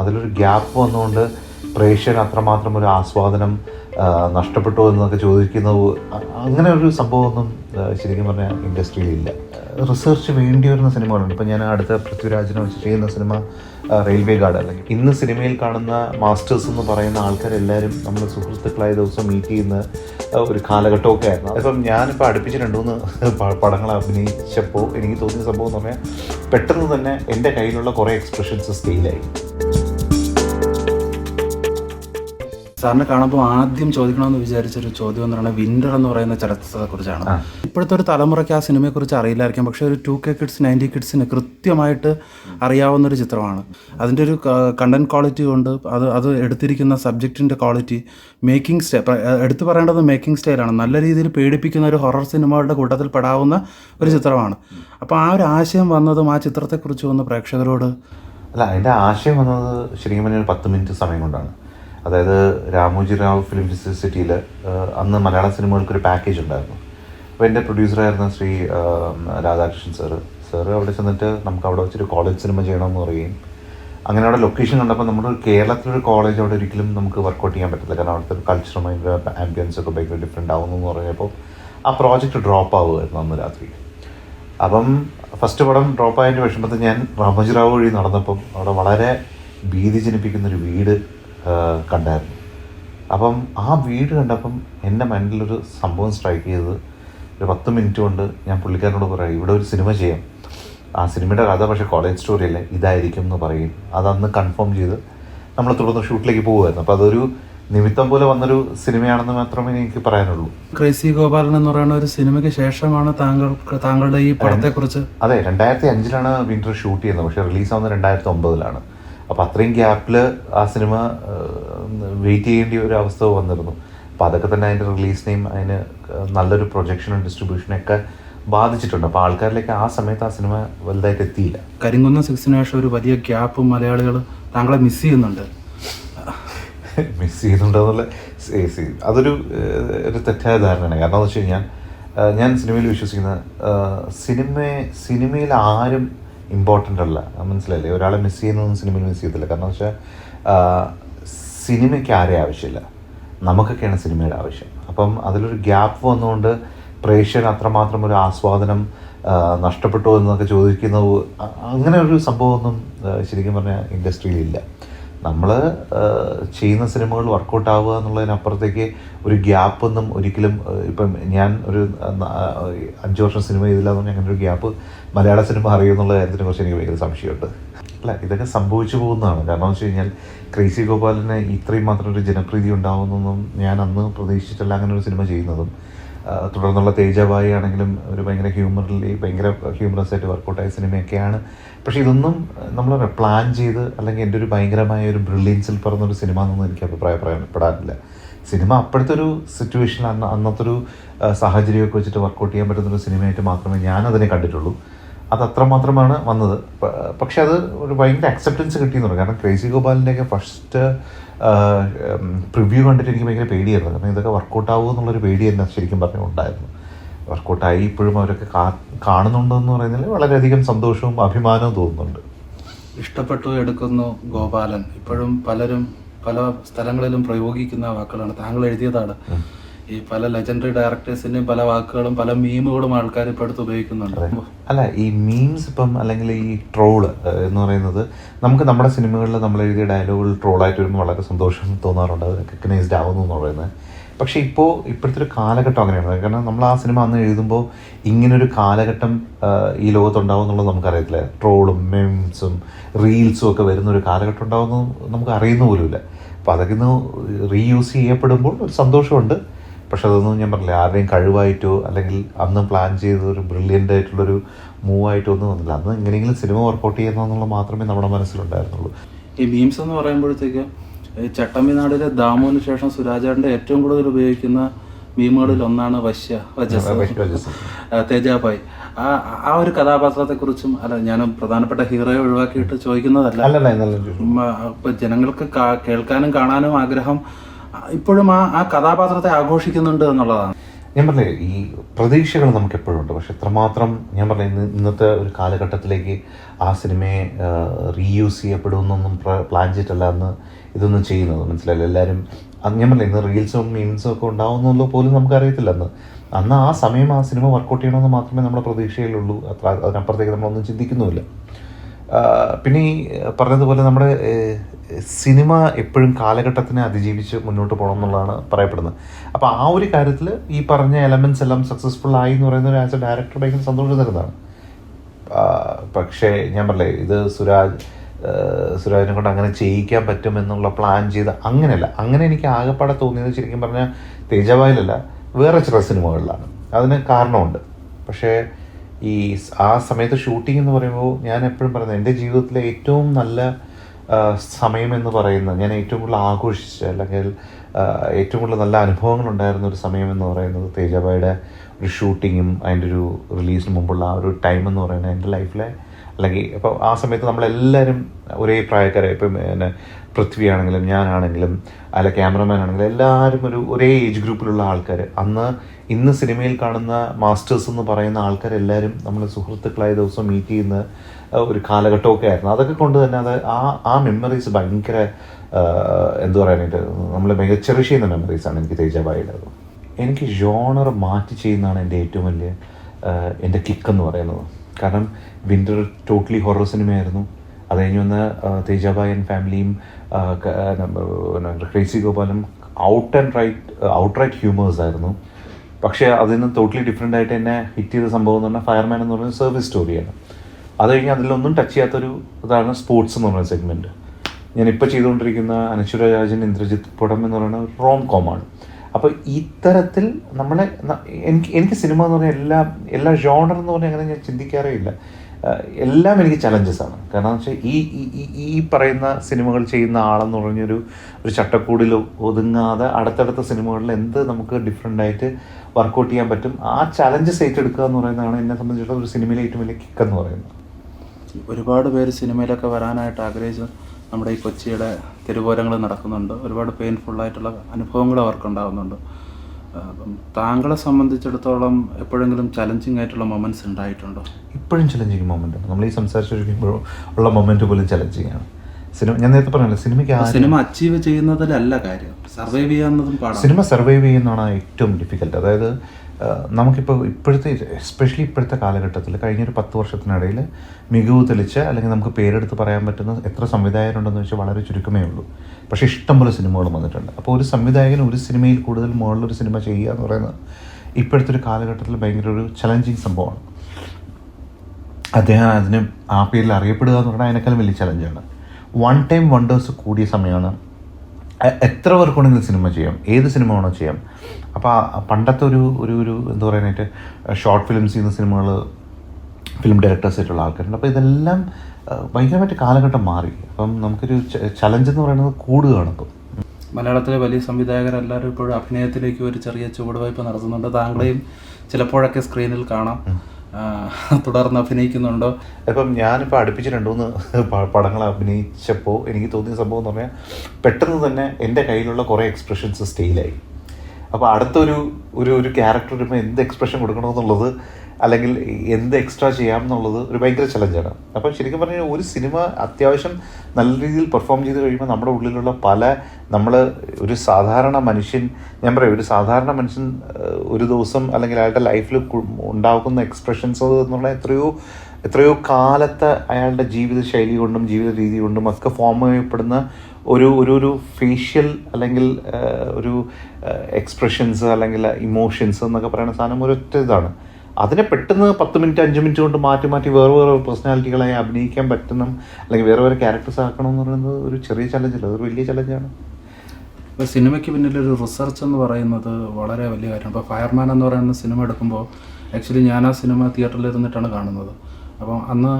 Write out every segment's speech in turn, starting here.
അതിലൊരു ഗ്യാപ്പ് വന്നുകൊണ്ട് പ്രേക്ഷകൻ അത്രമാത്രം ഒരു ആസ്വാദനം നഷ്ടപ്പെട്ടു എന്നൊക്കെ ചോദിക്കുന്നത് അങ്ങനെ ഒരു സംഭവമൊന്നും ശരിക്കും പറഞ്ഞാൽ ഇൻഡസ്ട്രിയിലില്ല. റിസർച്ച് വേണ്ടി വരുന്ന സിനിമകളുണ്ട്. ഇപ്പം ഞാൻ അടുത്ത പൃഥ്വിരാജിനെ വെച്ച് ചെയ്യുന്ന സിനിമ റെയിൽവേ ഗാർഡ്. അല്ലെങ്കിൽ ഇന്ന് സിനിമയിൽ കാണുന്ന മാസ്റ്റേഴ്സ് എന്ന് പറയുന്ന ആൾക്കാരെല്ലാവരും നമ്മൾ സുഹൃത്തുക്കളായ ദിവസം മീറ്റ് ചെയ്യുന്ന ഒരു കാലഘട്ടമൊക്കെ ആയിരുന്നു. അപ്പം ഞാനിപ്പോൾ അടുപ്പിച്ച് രണ്ട് പടങ്ങൾ അഭിനയിച്ചപ്പോൾ എനിക്ക് തോന്നിയ സംഭവം എന്ന് പറഞ്ഞാൽ പെട്ടെന്ന് തന്നെ എന്റെ കയ്യിലുള്ള കുറേ എക്സ്പ്രഷൻസ് സ്കെയിലായി സാറിനെ കാണുമ്പോൾ ആദ്യം ചോദിക്കണമെന്ന് വിചാരിച്ചൊരു ചോദ്യം എന്ന് പറയുന്നത് വിന്റർ എന്ന് പറയുന്ന ചലച്ചിത്രത്തെ കുറിച്ചാണ്. ഇപ്പോഴത്തെ ഒരു തലമുറയ്ക്ക് ആ സിനിമയെക്കുറിച്ച് അറിയില്ലായിരിക്കും. പക്ഷേ ഒരു ടു കെ കിഡ്സ് നയന്റി കിഡ്സിന് കൃത്യമായിട്ട് അറിയാവുന്ന ഒരു ചിത്രമാണ്. അതിന്റെ ഒരു കണ്ടന്റ് ക്വാളിറ്റി കൊണ്ട് അത് അത് എടുത്തിരിക്കുന്ന സബ്ജക്റ്റിന്റെ ക്വാളിറ്റി മേക്കിംഗ് സ്റ്റൈൽ എടുത്തു പറയേണ്ടത് മേക്കിംഗ് സ്റ്റൈലാണ് നല്ല രീതിയിൽ പേടിപ്പിക്കുന്ന ഒരു ഹൊറർ സിനിമകളുടെ കൂട്ടത്തിൽ പെടാവുന്ന ഒരു ചിത്രമാണ്. അപ്പോൾ ആ ഒരു ആശയം വന്നതും ആ ചിത്രത്തെക്കുറിച്ച് ഒന്ന് പ്രേക്ഷകരോട് അല്ല അതിന്റെ ആശയം വന്നത് ശരിക്കും പറഞ്ഞാൽ പത്ത് മിനിറ്റ് സമയം കൊണ്ടാണ്. അതായത് രാമോജി റാവു ഫിലിം സിറ്റിയിൽ അന്ന് മലയാള സിനിമകൾക്ക് ഒരു പാക്കേജ് ഉണ്ടായിരുന്നു. അപ്പോൾ എന്റെ പ്രൊഡ്യൂസറായിരുന്ന ശ്രീ രാധാകൃഷ്ണൻ സാറ് സാറ് അവിടെ ചെന്നിട്ട് നമുക്ക് അവിടെ വെച്ചൊരു കോളേജ് സിനിമ ചെയ്യണമെന്ന് പറയുകയും അങ്ങനെ അവിടെ ലൊക്കേഷൻ കണ്ടപ്പോൾ നമ്മുടെ കേരളത്തിലൊരു കോളേജ് അവിടെ ഒരിക്കലും നമുക്ക് വർക്കൗട്ട് ചെയ്യാൻ പറ്റില്ല കാരണം അവിടുത്തെ ഒരു കൾച്ചറും അതിന്റെ ആംബിയൻസ് ഒക്കെ ഭയങ്കര ഡിഫറെന്റ് ആവുന്നു എന്ന് പറഞ്ഞപ്പോൾ ആ പ്രോജക്റ്റ് ഡ്രോപ്പ് ആവുമായിരുന്നു അന്ന് രാത്രി. അപ്പം ഫസ്റ്റ് പടം ഡ്രോപ്പ് ആയതിന്റെ വിഷമത്തിൽ ഞാൻ രാമോജിറാവു വഴി നടന്നപ്പം അവിടെ വളരെ ഭീതി ജനിപ്പിക്കുന്നൊരു വീട് കണ്ടായിരുന്നു. അപ്പം ആ വീട് കണ്ടപ്പം എന്റെ മൈൻഡിലൊരു സംഭവം സ്ട്രൈക്ക് ചെയ്തത് ഒരു പത്ത് മിനിറ്റ് കൊണ്ട് ഞാൻ പുള്ളിക്കാരനോട് പറയാം ഇവിടെ ഒരു സിനിമ ചെയ്യാം. ആ സിനിമയുടെ കഥ പക്ഷേ കോളേജ് സ്റ്റോറി അല്ലേ? ഇതായിരിക്കും എന്ന് പറയും. അതന്ന് കൺഫേം ചെയ്ത് നമ്മൾ തുടർന്ന് ഷൂട്ടിലേക്ക് പോകുമായിരുന്നു അപ്പോൾ അതൊരു നിമിത്തം പോലെ വന്നൊരു സിനിമയാണെന്ന് മാത്രമേ എനിക്ക് പറയാനുള്ളൂ. ക്രേസി ഗോപാലൻ എന്ന് പറയുന്ന ഒരു സിനിമയ്ക്ക് ശേഷമാണ് താങ്കൾ താങ്കളുടെ ഈ പടത്തെക്കുറിച്ച് അതെ രണ്ടായിരത്തി അഞ്ചിലാണ് വിന്റർ ഷൂട്ട് ചെയ്യുന്നത്. പക്ഷേ റിലീസ് ആവുന്നത് രണ്ടായിരത്തി ഒമ്പതിലാണ്. അപ്പോൾ അത്രയും ഗ്യാപ്പിൽ ആ സിനിമ വെയിറ്റ് ചെയ്യേണ്ട ഒരു അവസ്ഥ വന്നിരുന്നു. അപ്പോൾ അതൊക്കെ തന്നെ അതിന്റെ റിലീസിനെയും അതിന് നല്ലൊരു പ്രൊജക്ഷനും ഡിസ്ട്രിബ്യൂഷനൊക്കെ ബാധിച്ചിട്ടുണ്ട്. അപ്പോൾ ആൾക്കാരിലേക്ക് ആ സമയത്ത് ആ സിനിമ വലുതായിട്ട് എത്തിയില്ല. കരിങ്കുന്ന സിക്സിന് ശേഷം ഒരു വലിയ ഗ്യാപ്പ് മലയാളികൾ താങ്കളെ മിസ് ചെയ്യുന്നുണ്ട്. മിസ് ചെയ്യുന്നുണ്ടെന്നുള്ള സി- സി- അതൊരു ഒരു തെറ്റായ ധാരണയാണ്. കാരണം എന്ന് വെച്ച് കഴിഞ്ഞാൽ ഞാൻ സിനിമയിൽ വിശ്വസിക്കുന്ന സിനിമയെ സിനിമ സിനിമയിൽ ആരും ഇമ്പോർട്ടന്റ് അല്ല. മനസ്സിലായില്ലേ? ഒരാളെ മിസ് ചെയ്യുന്നതൊന്നും സിനിമയിൽ മിസ് ചെയ്യത്തില്ല. കാരണം വെച്ചാൽ സിനിമയ്ക്ക് ആരെയും ആവശ്യമില്ല? നമുക്കൊക്കെയാണ് സിനിമയുടെ ആവശ്യം. അപ്പം അതിലൊരു ഗ്യാപ്പ് വന്നുകൊണ്ട് പ്രേക്ഷകൻ അത്രമാത്രം ഒരു ആസ്വാദനം നഷ്ടപ്പെട്ടു എന്നൊക്കെ ചോദിക്കുന്നത് അങ്ങനെ ഒരു സംഭവമൊന്നും ശരിക്കും പറഞ്ഞാൽ ഇൻഡസ്ട്രിയിലില്ല നമ്മൾ ചെയ്യുന്ന സിനിമകൾ വർക്കൗട്ട് ആവുക എന്നുള്ളതിനപ്പുറത്തേക്ക് ഒരു ഗ്യാപ്പ് ഒന്നും ഒരിക്കലും ഇപ്പം ഞാൻ ഒരു അഞ്ച് വർഷം സിനിമ ചെയ്തില്ല എന്ന് അങ്ങനെ ഒരു ഗ്യാപ്പ് മലയാള സിനിമ അറിയുമെന്നുള്ള കാര്യത്തിനെ കുറിച്ച് എനിക്ക് ഭയങ്കര സംശയമുണ്ട്. അല്ല ഇതൊക്കെ സംഭവിച്ചു പോകുന്നതാണ്. കാരണം എന്ന് വെച്ച് കഴിഞ്ഞാൽ ക്രേസി ഗോപാലിന് ഇത്രയും മാത്രം ഒരു ജനപ്രീതി ഉണ്ടാവുന്നൊന്നും ഞാൻ അന്ന് പ്രതീക്ഷിച്ചിട്ടല്ല അങ്ങനെ ഒരു സിനിമ ചെയ്യുന്നതും. തുടർന്നുള്ള തേജാബായി ആണെങ്കിലും ഒരു ഭയങ്കര ഹ്യൂമറിലി ഭയങ്കര ഹ്യൂമറസ് ആയിട്ട് വർക്കൗട്ടായ സിനിമയൊക്കെയാണ്. പക്ഷേ ഇതൊന്നും നമ്മൾ പ്ലാൻ ചെയ്ത് അല്ലെങ്കിൽ എന്റെ ഒരു ഭയങ്കരമായ ഒരു ബ്രില്യൻസിൽ പറഞ്ഞൊരു സിനിമ എന്നൊന്നും എനിക്ക് അഭിപ്രായപ്പെടാനില്ല സിനിമ അപ്പോഴത്തെ ഒരു സിറ്റുവേഷൻ അന്ന് അന്നത്തെ ഒരു സാഹചര്യമൊക്കെ വെച്ചിട്ട് വർക്കൗട്ട് ചെയ്യാൻ പറ്റുന്നൊരു സിനിമയായിട്ട് മാത്രമേ ഞാനതിനെ കണ്ടിട്ടുള്ളൂ. അത് അത്രമാത്രമാണ് വന്നത്. പക്ഷെ അത് ഒരു ഭയങ്കര അക്സെപ്റ്റൻസ് കിട്ടിയെന്നുള്ളൂ കാരണം ക്രേസി ഗോപാലിന്റെയൊക്കെ ഫസ്റ്റ് പ്രിവ്യൂ കണ്ടിട്ട് എനിക്ക് ഭയങ്കര പേടിയായിരുന്നു. കാരണം ഇതൊക്കെ വർക്കൗട്ട് ആവുമോ എന്നുള്ളൊരു പേടി തന്നെ ശരിക്കും പറഞ്ഞു ഉണ്ടായിരുന്നു വർക്കൗട്ടായി ഇപ്പോഴും അവരൊക്കെ കാ കാണുന്നുണ്ടെന്ന് പറയുന്നതിൽ വളരെയധികം സന്തോഷവും അഭിമാനവും തോന്നുന്നുണ്ട്. ഇഷ്ടപ്പെട്ടു എടുക്കുന്നു ഗോപാലൻ. ഇപ്പോഴും പലരും പല സ്ഥലങ്ങളിലും പ്രയോഗിക്കുന്ന വാക്കുകളാണ്. താങ്കൾ എഴുതിയതാണ്. ഈ പല ലെജൻഡറി ഡയറക്ടേഴ്സിന്റെയും പല വാക്കുകളും പല മീമുകളും ആൾക്കാർ ഇപ്പോൾ എടുത്ത് ഉപയോഗിക്കുന്നുണ്ട്. അല്ല ഈ മീംസ് ഇപ്പം അല്ലെങ്കിൽ ഈ ട്രോൾ എന്ന് പറയുന്നത് നമുക്ക് നമ്മുടെ സിനിമകളിൽ നമ്മൾ എഴുതിയ ഡയലോഗുകൾ ട്രോളായിട്ട് വരുമ്പോൾ വളരെ സന്തോഷം തോന്നാറുണ്ട്. അത് റെക്കഗ്നൈസ്ഡ് ആവുന്നു എന്ന് പറയുന്നത്. പക്ഷേ ഇപ്പോൾ ഇപ്പോഴത്തെ ഒരു കാലഘട്ടം അങ്ങനെയാണ്. കാരണം നമ്മൾ ആ സിനിമ അന്ന് എഴുതുമ്പോൾ ഇങ്ങനൊരു കാലഘട്ടം ഈ ലോകത്തുണ്ടാവും എന്നുള്ളത് നമുക്കറിയത്തില്ല. ട്രോളും മെംസും റീൽസും ഒക്കെ വരുന്ന ഒരു കാലഘട്ടം ഉണ്ടാവുമെന്ന് നമുക്ക് അറിയുന്ന പോലുമില്ല. അപ്പോൾ അതൊക്കെ ഇന്ന് റീയൂസ് ചെയ്യപ്പെടുമ്പോൾ ഒരു സന്തോഷമുണ്ട്. പക്ഷെ അതൊന്നും ഞാൻ പറഞ്ഞില്ല. ആരുടെയും കഴിവായിട്ടോ അല്ലെങ്കിൽ അന്ന് പ്ലാൻ ചെയ്ത ഒരു ബ്രില്യന്റ് ആയിട്ടുള്ളൊരു മൂവായിട്ടോ ഒന്നും വന്നില്ല. അന്ന് എങ്ങനെയെങ്കിലും സിനിമ വർക്കൗട്ട് ചെയ്യുന്നതെന്നുള്ളത് മാത്രമേ നമ്മുടെ മനസ്സിലുണ്ടായിരുന്നുള്ളൂ. ഈ മീംസ് എന്ന് പറയുമ്പോഴത്തേക്ക് ചട്ടമ്പിനാടിലെ ദാമുവിന് ശേഷം സുരാജേട്ടന്റെ ഏറ്റവും കൂടുതൽ ഉപയോഗിക്കുന്ന മീമുകളിൽ ഒന്നാണ് വശ്യ വജസ്. വജസ്. ആ, ഒരു ആ കുറിച്ചും ഒരു കഥാപാത്രത്തെക്കുറിച്ചും അല്ല ഞാൻ പ്രധാനപ്പെട്ട ഹീറോയെ ഒഴിവാക്കിയിട്ട് ചോദിക്കുന്നതല്ല. ഇപ്പൊ ജനങ്ങൾക്ക് കേൾക്കാനും കാണാനും ആഗ്രഹം ഇപ്പോഴും ആ ആ കഥാപാത്രത്തെ ആഘോഷിക്കുന്നുണ്ട് എന്നുള്ളതാണ്. ഞാൻ പറഞ്ഞേ ഈ പ്രതീക്ഷകൾ നമുക്ക് എപ്പോഴും ഉണ്ട് പക്ഷെ എത്രമാത്രം ഞാൻ പറഞ്ഞ ഇന്ന് ഇന്നത്തെ ഒരു കാലഘട്ടത്തിലേക്ക് ആ സിനിമയെ റീയൂസ് ചെയ്യപ്പെടുമെന്നൊന്നും പ്ലാൻ ചെയ്തിട്ടല്ല അന്ന് ഇതൊന്നും ചെയ്യുന്നത്. മനസ്സിലായില്ല? എല്ലാവരും ഞാൻ പറഞ്ഞില്ല ഇന്ന് റീൽസും മീൻസും ഒക്കെ ഉണ്ടാവുന്നുള്ളൂ പോലും നമുക്കറിയത്തില്ല അന്ന്. അന്ന് ആ സമയം ആ സിനിമ വർക്കൗട്ട് ചെയ്യണമെന്ന് മാത്രമേ നമ്മുടെ പ്രതീക്ഷയിലുള്ളൂ. അത്ര അതിനപ്പുറത്തേക്ക് നമ്മളൊന്നും ചിന്തിക്കുന്നുമില്ല. പിന്നെ ഈ പറഞ്ഞതുപോലെ നമ്മുടെ സിനിമ എപ്പോഴും കാലഘട്ടത്തിനെ അതിജീവിച്ച് മുന്നോട്ട് പോകണം എന്നുള്ളതാണ് പറയപ്പെടുന്നത്. അപ്പോൾ ആ ഒരു കാര്യത്തിൽ ഈ പറഞ്ഞ എലമെന്റ്സ് എല്ലാം സക്സസ്ഫുൾ ആയി എന്ന് പറയുന്ന ഒരു ആസ് എ ഡയറക്ടർ ഭയങ്കര സന്തോഷം തരുന്നതാണ്. പക്ഷേ ഞാൻ പറഞ്ഞേ ഇത് സുരാജ് സുരാജിനെ കൊണ്ട് അങ്ങനെ ചെയ്യിക്കാൻ പറ്റുമെന്നുള്ള പ്ലാൻ ചെയ്ത് അങ്ങനെയല്ല. അങ്ങനെ എനിക്ക് ആകെപ്പാടെ തോന്നിയത് ശരിക്കും പറഞ്ഞാൽ തേജവായിലല്ല വേറെ ചില സിനിമകളിലാണ്. അതിന് കാരണമുണ്ട്. പക്ഷേ ഈ ആ സമയത്ത് ഷൂട്ടിംഗ് എന്ന് പറയുമ്പോൾ ഞാൻ എപ്പോഴും പറയുന്നത് എന്റെ ജീവിതത്തിലെ ഏറ്റവും നല്ല സമയമെന്ന് പറയുന്നത് ഞാൻ ഏറ്റവും കൂടുതൽ ആഘോഷിച്ച അല്ലെങ്കിൽ ഏറ്റവും കൂടുതൽ നല്ല അനുഭവങ്ങൾ ഉണ്ടായിരുന്ന ഒരു സമയമെന്ന് പറയുന്നത് തേജാബായുടെ ഒരു ഷൂട്ടിങ്ങും അതിന്റെ ഒരു റിലീസിന് മുമ്പുള്ള ആ ഒരു ടൈം എന്ന് പറയുന്നത് എന്റെ ലൈഫിലെ അല്ലെങ്കിൽ ഇപ്പോൾ ആ സമയത്ത് നമ്മളെല്ലാവരും ഒരേ പ്രായക്കാരെ. ഇപ്പം പിന്നെ പൃഥ്വി ആണെങ്കിലും ഞാനാണെങ്കിലും അല്ല ക്യാമറമാൻ ആണെങ്കിലും എല്ലാവരും ഒരു ഒരേ ഏജ് ഗ്രൂപ്പിലുള്ള ആൾക്കാർ അന്ന് ഇന്ന് സിനിമയിൽ കാണുന്ന മാസ്റ്റേഴ്സ് എന്ന് പറയുന്ന ആൾക്കാരെല്ലാവരും നമ്മൾ സുഹൃത്തുക്കളായ ദിവസം മീറ്റ് ചെയ്യുന്ന ഒരു കാലഘട്ടമൊക്കെ ആയിരുന്നു. അതൊക്കെ കൊണ്ട് തന്നെ അത് ആ ആ മെമ്മറീസ് ഭയങ്കര എന്തു പറയാനായിട്ട് നമ്മൾ ഭയങ്കര ചെയ്യുന്ന മെമ്മറീസാണ് എനിക്ക് തേജാബായിയുടെ എനിക്ക് ജോണർ മാറ്റി ചെയ്യുന്നതാണ് എന്റെ ഏറ്റവും വലിയ എന്റെ കിക്ക് എന്ന് പറയുന്നത്. കാരണം വിന്റർ ടോട്ടലി ഹൊറർ സിനിമയായിരുന്നു അത് കഴിഞ്ഞ് വന്ന് തേജാബായൻ ഫാമിലിയും crazy ഗോപാലും out and right out right humours ആയിരുന്നു. പക്ഷേ അതിൽ നിന്ന് ടോട്ടലി ഡിഫറെന്റ് ആയിട്ട് എന്നെ ഹിറ്റ് ചെയ്ത സംഭവം എന്ന് പറഞ്ഞാൽ ഫയർമാൻ എന്ന് പറയുന്ന സർവീസ് സ്റ്റോറിയാണ് അത് കഴിഞ്ഞ് അതിലൊന്നും ടച്ച് ചെയ്യാത്തൊരു ഇതാണ് സ്പോർട്സ് എന്ന് പറയുന്ന സെഗ്മെന്റ് ഞാനിപ്പോൾ ചെയ്തുകൊണ്ടിരിക്കുന്ന അനശ്വര രാജൻ ഇന്ദ്രജിത്ത് പുടം എന്ന് പറയുന്ന റോം കോമാണ് അപ്പോൾ ഇത്തരത്തിൽ നമ്മളെ എനിക്ക് എനിക്ക് സിനിമ എന്ന് പറഞ്ഞാൽ എല്ലാ എല്ലാ ജോണർ എന്ന് പറഞ്ഞാൽ അങ്ങനെ ഞാൻ ചിന്തിക്കാറേ ഇല്ല. എല്ലാം എനിക്ക് ചലഞ്ചസ് ആണ്. കാരണം വെച്ചാൽ ഈ ഈ- പറയുന്ന സിനിമകൾ ചെയ്യുന്ന ആളെന്ന് പറഞ്ഞൊരു ഒരു ചട്ടക്കൂടിൽ ഒതുങ്ങാതെ അടുത്തടുത്ത സിനിമകളിൽ എന്ത് നമുക്ക് ഡിഫറെന്റ് ആയിട്ട് വർക്കൗട്ട് ചെയ്യാൻ പറ്റും? ആ ചലഞ്ചസ് ഏറ്റെടുക്കുക എന്ന് പറയുന്നതാണ് എന്നെ സംബന്ധിച്ചിടത്തോളം ഒരു സിനിമയിലെ ഏറ്റവും വലിയ കിക്ക് എന്ന് പറയുന്നത്. ഒരുപാട് പേര് സിനിമയിലൊക്കെ വരാനായിട്ട് ആഗ്രഹിച്ചു നമ്മുടെ ഈ കൊച്ചിയുടെ തെരുവോരങ്ങൾ നടക്കുന്നുണ്ട്. ഒരുപാട് പെയിൻഫുൾ ആയിട്ടുള്ള അനുഭവങ്ങൾ അവർക്കുണ്ടാകുന്നുണ്ട് അപ്പം താങ്കളെ സംബന്ധിച്ചിടത്തോളം എപ്പോഴെങ്കിലും ചലഞ്ചിങ് ആയിട്ടുള്ള മൊമെന്റ്സ് ഉണ്ടായിട്ടുണ്ടോ? ഇപ്പോഴും ചലഞ്ചിങ് മൊമെന്റ് ആണ് നമ്മൾ ഈ സംസാരിച്ചിരിക്കുമ്പോൾ ഉള്ള മൊമെന്റ് പോലും ചലഞ്ചിങ് ആണ്. സിനിമ ഞാൻ നേരത്തെ പറഞ്ഞല്ലോ സിനിമയ്ക്ക് സിനിമ അച്ചീവ് ചെയ്യുന്നതിലല്ല കാര്യം. സർവൈവ് ചെയ്യാവുന്നതും സിനിമ സർവൈവ് ചെയ്യുന്നതാണ് ഏറ്റവും ഡിഫിക്കൽട്ട് അതായത് നമുക്കിപ്പോൾ ഇപ്പോഴത്തെ എസ്പെഷ്യലി ഇപ്പോഴത്തെ കാലഘട്ടത്തിൽ കഴിഞ്ഞൊരു പത്ത് വർഷത്തിനിടയിൽ മികവ് തെളിച്ച അല്ലെങ്കിൽ നമുക്ക് പേരെടുത്ത് പറയാൻ പറ്റുന്ന എത്ര സംവിധായകരുണ്ടെന്ന് വെച്ചാൽ വളരെ ചുരുക്കമേ ഉള്ളൂ. പക്ഷേ ഇഷ്ടംപോലെ സിനിമകൾ വന്നിട്ടുണ്ട്. അപ്പോൾ ഒരു സംവിധായകൻ ഒരു സിനിമയിൽ കൂടുതൽ മുകളിലൊരു സിനിമ ചെയ്യുക എന്ന് പറയുന്നത് ഇപ്പോഴത്തെ ഒരു കാലഘട്ടത്തിൽ ഭയങ്കര ഒരു ചലഞ്ചിങ് സംഭവമാണ്. അദ്ദേഹം അതിന് ആ പേരിൽ അറിയപ്പെടുക എന്ന് പറഞ്ഞാൽ അതിനേക്കാളും വലിയ ചലഞ്ചാണ് വൺ ടൈം വണ്ടേഴ്സ് കൂടിയ സമയമാണ് എത്ര പേർക്കുണ്ടെങ്കിലും സിനിമ ചെയ്യാം? ഏത് സിനിമ വേണോ ചെയ്യാം. അപ്പോൾ പണ്ടത്തെ ഒരു ഒരു ഒരു എന്താ പറയാനായിട്ട് ഷോർട്ട് ഫിലിംസ് ചെയ്യുന്ന സിനിമകൾ ഫിലിം ഡയറക്ടേഴ്സ് ആയിട്ടുള്ള ആൾക്കാരുണ്ട്. അപ്പോൾ ഇതെല്ലാം ഭയങ്കരമായിട്ട് കാലഘട്ടം മാറി. അപ്പം നമുക്കൊരു ചലഞ്ച് എന്ന് പറയുന്നത് കൂടുകയാണ് ഇപ്പം. മലയാളത്തിലെ വലിയ സംവിധായകരെല്ലാവരും ഇപ്പോഴും അഭിനയത്തിലേക്ക് ഒരു ചെറിയ ചുവടുവയ്പ് നടത്തുന്നുണ്ട്. താങ്കളെയും ചിലപ്പോഴൊക്കെ സ്ക്രീനിൽ കാണാം. തുടർന്ന് അഭിനയിക്കുന്നുണ്ടോ? ഇപ്പം ഞാനിപ്പോൾ അടുപ്പിച്ച് രണ്ട് മൂന്ന് പടങ്ങൾ അഭിനയിച്ചപ്പോൾ എനിക്ക് തോന്നിയ സംഭവം എന്ന് പറഞ്ഞാൽ പെട്ടെന്ന് തന്നെ എന്റെ കയ്യിലുള്ള കുറേ എക്സ്പ്രഷൻസ് സ്റ്റെയിലായി അപ്പോൾ അടുത്തൊരു ഒരു ഒരു ക്യാരക്ടർ ഇപ്പം എന്ത് എക്സ്പ്രഷൻ കൊടുക്കണമെന്നുള്ളത് അല്ലെങ്കിൽ എന്ത് എക്സ്ട്രാ ചെയ്യാം എന്നുള്ളത് ഒരു ഭയങ്കര ചലഞ്ചാണ് അപ്പോൾ ശരിക്കും പറഞ്ഞാൽ ഒരു സിനിമ അത്യാവശ്യം നല്ല രീതിയിൽ പെർഫോം ചെയ്ത് കഴിയുമ്പോൾ നമ്മുടെ ഉള്ളിലുള്ള പല നമ്മൾ ഒരു സാധാരണ മനുഷ്യൻ ഞാൻ പറയാം ഒരു സാധാരണ മനുഷ്യൻ ഒരു ദിവസം അല്ലെങ്കിൽ അയാളുടെ ലൈഫിൽ ഉണ്ടാക്കുന്ന എക്സ്പ്രഷൻസ് എന്നുള്ള എത്രയോ എത്രയോ കാലത്തെ അയാളുടെ ജീവിത ശൈലി കൊണ്ടും ജീവിത രീതി കൊണ്ടും ഒക്കെ ഫോം ചെയ്യപ്പെടുന്ന ഒരു ഒരു ഒരു ഫേഷ്യൽ അല്ലെങ്കിൽ ഒരു എക്സ്പ്രഷൻസ് അല്ലെങ്കിൽ ഇമോഷൻസ് എന്നൊക്കെ പറയുന്ന സാധനം ഒരൊറ്റ ഇതാണ്. അതിനെ പെട്ടെന്ന് പത്ത് മിനിറ്റ് അഞ്ച് മിനിറ്റ് കൊണ്ട് മാറ്റി മാറ്റി വേറെ വേറെ പേഴ്സണാലിറ്റികളെ അഭിനയിക്കാൻ പറ്റുന്ന അല്ലെങ്കിൽ വേറെ വേറെ ക്യാരക്ടേഴ്സ് ആക്കണം എന്ന് പറയുന്നത് ഒരു ചെറിയ ചലഞ്ചല്ല അതൊരു വലിയ ചലഞ്ചാണ് ഇപ്പോൾ സിനിമയ്ക്ക് പിന്നിലൊരു റിസർച്ച് എന്ന് പറയുന്നത് വളരെ വലിയ കാര്യമാണ്. ഇപ്പോൾ ഫയർമാൻ എന്ന് പറയുന്ന സിനിമ എടുക്കുമ്പോൾ ആക്ച്വലി ഞാൻ ആ സിനിമ തിയേറ്ററിൽ ഇരുന്നിട്ടാണ് കാണുന്നത്. അപ്പം അന്ന്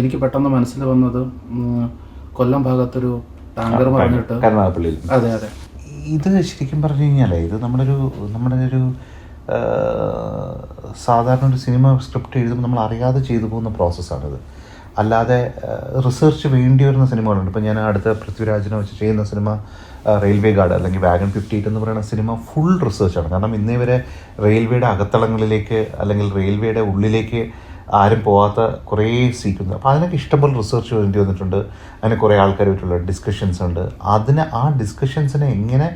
എനിക്ക് പെട്ടെന്ന് മനസ്സിൽ വന്നത് കൊല്ലം ഭാഗത്തൊരു ടാങ്കർ പറഞ്ഞിട്ട് അതെ അതെ. ഇത് ശരിക്കും പറഞ്ഞു കഴിഞ്ഞാലേ ഇത് നമ്മുടെ ഒരു നമ്മുടെ ഒരു സാധാരണ ഒരു സിനിമ സ്ക്രിപ്റ്റ് എഴുതുമ്പോൾ നമ്മൾ അറിയാതെ ചെയ്തു പോകുന്ന പ്രോസസ്സാണിത്. അല്ലാതെ റിസർച്ച് വേണ്ടി വരുന്ന സിനിമകളുണ്ട്. ഇപ്പം ഞാൻ അടുത്ത പൃഥ്വിരാജിനെ വെച്ച് ചെയ്യുന്ന സിനിമ റെയിൽവേ ഗാർഡ് അല്ലെങ്കിൽ വാഗൺ ഫിഫ്റ്റി എയ്റ്റ് എന്ന് പറയുന്ന സിനിമ ഫുൾ റിസർച്ചാണ്. കാരണം ഇന്നേ വരെ റെയിൽവേയുടെ അകത്തളങ്ങളിലേക്ക് അല്ലെങ്കിൽ റെയിൽവേയുടെ ഉള്ളിലേക്ക് ആരും പോകാത്ത കുറേ സീറ്റുണ്ട് അപ്പോൾ അതിനൊക്കെ ഇഷ്ടംപോലെ റിസർച്ച് വേണ്ടി വന്നിട്ടുണ്ട്. അതിന് കുറേ ആൾക്കാരുമായിട്ടുള്ള ഡിസ്കഷൻസ് ഉണ്ട്. അതിന് ആ ഡിസ്കഷൻസിനെ എങ്ങനെ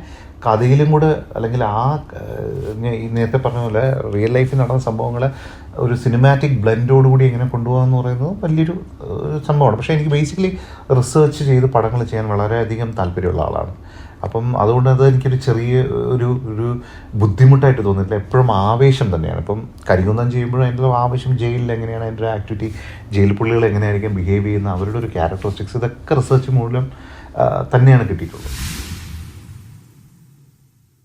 കഥയിലും കൂടെ അല്ലെങ്കിൽ ആ നേരത്തെ പറഞ്ഞ പോലെ റിയൽ ലൈഫിൽ നടന്ന സംഭവങ്ങളെ ഒരു സിനിമാറ്റിക് ബ്ലെൻഡോടുകൂടി എങ്ങനെ കൊണ്ടുപോകാന്ന് പറയുന്നത് വലിയൊരു സംഭവമാണ്. പക്ഷേ എനിക്ക് ബേസിക്കലി റിസർച്ച് ചെയ്ത് പടങ്ങൾ ചെയ്യാൻ വളരെയധികം താല്പര്യമുള്ള ആളാണ്. അപ്പം അതുകൊണ്ട് അത് എനിക്കൊരു ചെറിയ ഒരു ഒരു ബുദ്ധിമുട്ടായിട്ട് തോന്നിയിട്ടില്ല. എപ്പോഴും ആവേശം തന്നെയാണ്. ഇപ്പം കരികുന്നം ചെയ്യുമ്പോഴും അതിന്റെ ആവേശം ജയിലിൽ എങ്ങനെയാണ് അതിന്റെ ഒരു ആക്ടിവിറ്റി ജയിൽ പുള്ളികൾ എങ്ങനെയായിരിക്കും ബിഹേവ് ചെയ്യുന്ന അവരുടെ ഒരു ക്യാരക്ടറിസ്റ്റിക്സ് ഇതൊക്കെ റിസർച്ച് മൂലം തന്നെയാണ് കിട്ടിയിട്ടുള്ളത്.